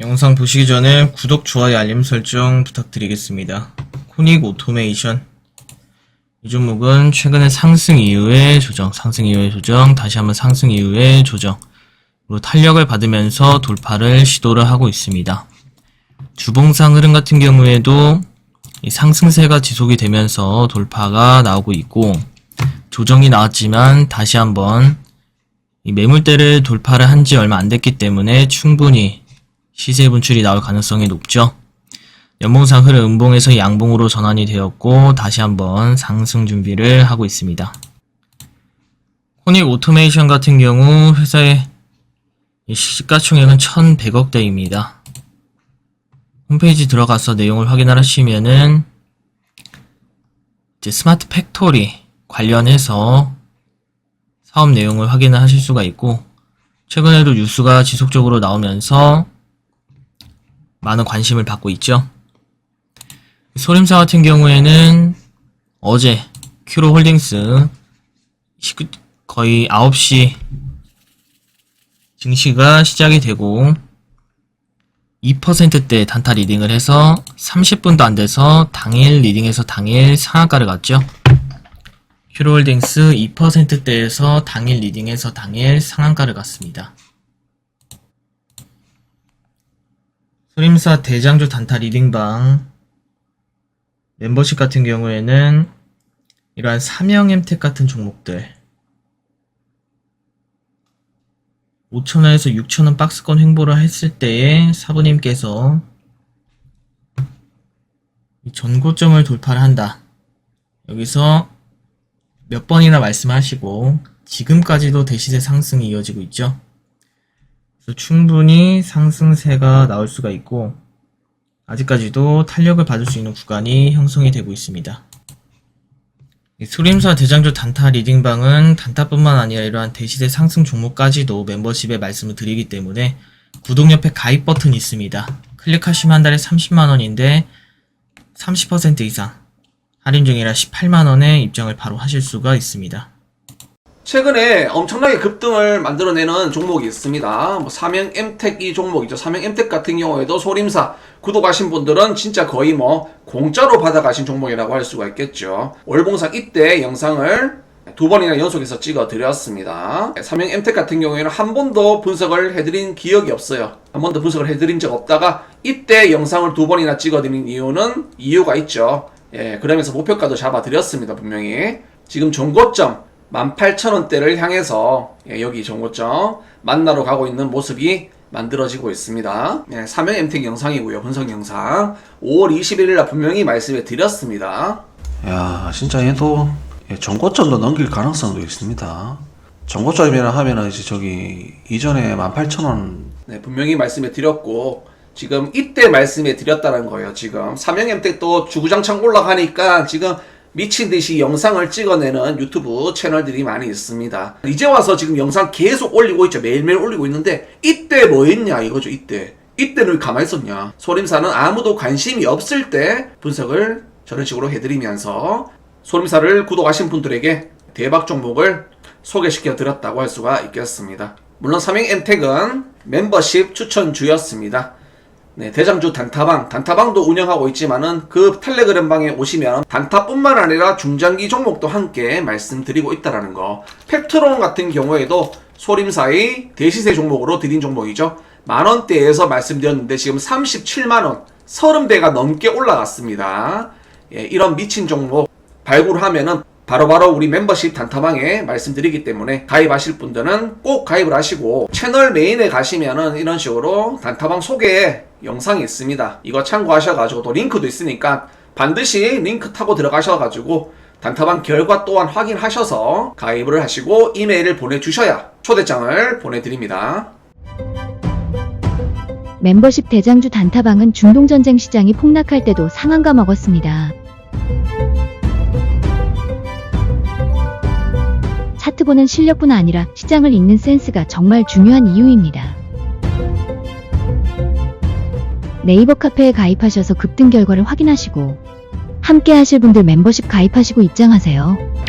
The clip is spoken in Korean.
영상 보시기 전에 구독, 좋아요, 알림 설정 부탁드리겠습니다. 코닉 오토메이션 이 종목은 최근에 상승 이후의 조정, 상승 이후의 조정, 다시 한번 상승 이후의 조정 그리고 탄력을 받으면서 돌파를 시도를 하고 있습니다. 주봉상 흐름 같은 경우에도 이 상승세가 지속이 되면서 돌파가 나오고 있고 조정이 나왔지만 다시 한번 이 매물대를 돌파를 한 지 얼마 안 됐기 때문에 충분히 시세 분출이 나올 가능성이 높죠. 연봉상 흐름 음봉에서 양봉으로 전환이 되었고 다시 한번 상승 준비를 하고 있습니다. 코닉 오토메이션 같은 경우 회사의 이 시가총액은 1100억대입니다. 홈페이지 들어가서 내용을 확인을 하시면은 이제 스마트 팩토리 관련해서 사업 내용을 확인을 하실 수가 있고 최근에도 뉴스가 지속적으로 나오면서 많은 관심을 받고 있죠. 소림사 같은 경우에는 어제 큐로 홀딩스 시- 거의 9시 증시가 시작이 되고 2%대 단타 리딩을 해서 30분도 안 돼서 당일 리딩에서 당일 상한가를 갔죠. 큐로홀딩스 2%대에서 당일 리딩에서 당일 상한가를 갔습니다. 소림사 대장주 단타 리딩방 멤버십 같은 경우에는 이러한 삼형 엠텍 같은 종목들 5천원에서 6천원 박스권 횡보를 했을 때에 사부님께서 이 전고점을 돌파를 한다. 여기서 몇 번이나 말씀하시고 지금까지도 대시세 상승이 이어지고 있죠. 그래서 충분히 상승세가 나올 수가 있고 아직까지도 탄력을 받을 수 있는 구간이 형성이 되고 있습니다. 이 수림사 대장주 단타 리딩방은 단타뿐만 아니라 이러한 대시세 상승 종목까지도 멤버십에 말씀을 드리기 때문에 구독 옆에 가입 버튼이 있습니다. 클릭하시면 한 달에 30만원인데 30% 이상 할인 중이라 18만원에 입장을 바로 하실 수가 있습니다. 최근에 엄청나게 급등을 만들어내는 종목이 있습니다. 뭐 사명 엠텍 이 종목이죠. 사명 엠텍 같은 경우에도 소림사 구독하신 분들은 진짜 거의 뭐 공짜로 받아가신 종목이라고 할 수가 있겠죠. 월봉상 이때 영상을 두 번이나 연속해서 찍어 드렸습니다. 사명 엠텍 같은 경우에는 한 번도 분석을 해드린 기억이 없어요. 한 번도 분석을 해드린 적 없다가 이때 영상을 두 번이나 찍어 드린 이유는 이유가 있죠. 예, 그러면서 목표가도 잡아 드렸습니다. 분명히. 지금 전고점 18,000원대를 향해서 예, 여기 정고점 만나러 가고 있는 모습이 만들어지고 있습니다. 예, 사명 엠텍 영상이고요. 분석 영상. 5월 21일 날 분명히 말씀해 드렸습니다. 야, 진짜 얘도 예, 정고점도 넘길 가능성도 있습니다. 정고점이라 하면은 이제 저기 이전에 18,000원 네, 분명히 말씀해 드렸고 지금 이때 말씀해 드렸다는 거예요. 지금 사명 엠텍도 주구장창 올라가니까 지금 미친 듯이 영상을 찍어내는 유튜브 채널들이 많이 있습니다. 이제 와서 지금 영상 계속 올리고 있죠. 매일매일 올리고 있는데 이때 뭐 했냐 이거죠. 이때 이때는 왜 가만히 있었냐. 소림사는 아무도 관심이 없을 때 분석을 저런 식으로 해드리면서 소림사를 구독하신 분들에게 대박 종목을 소개시켜 드렸다고 할 수가 있겠습니다. 물론 삼행 엔텍은 멤버십 추천주였습니다. 네, 대장주 단타방, 단타방도 운영하고 있지만은 그 텔레그램 방에 오시면 단타뿐만 아니라 중장기 종목도 함께 말씀드리고 있다라는 거. 팩트론 같은 경우에도 소림사의 대시세 종목으로 드린 종목이죠. 만 원대에서 말씀드렸는데 지금 37만 원, 30대가 넘게 올라갔습니다. 예, 이런 미친 종목 발굴하면은 바로 바로 우리 멤버십 단타방에 말씀드리기 때문에 가입하실 분들은 꼭 가입을 하시고 채널 메인에 가시면은 이런 식으로 단타방 소개 영상이 있습니다. 이거 참고하셔가지고 또 링크도 있으니까 반드시 링크 타고 들어가셔가지고 단타방 결과 또한 확인하셔서 가입을 하시고 이메일을 보내주셔야 초대장을 보내드립니다. 멤버십 대장주 단타방은 중동전쟁 시장이 폭락할 때도 상한가 먹었습니다. 보는 실력뿐 아니라 시장을 읽는 센스가 정말 중요한 이유입니다. 네이버 카페에 가입하셔서 급등 결과를 확인하시고 함께 하실 분들 멤버십 가입하시고 입장하세요.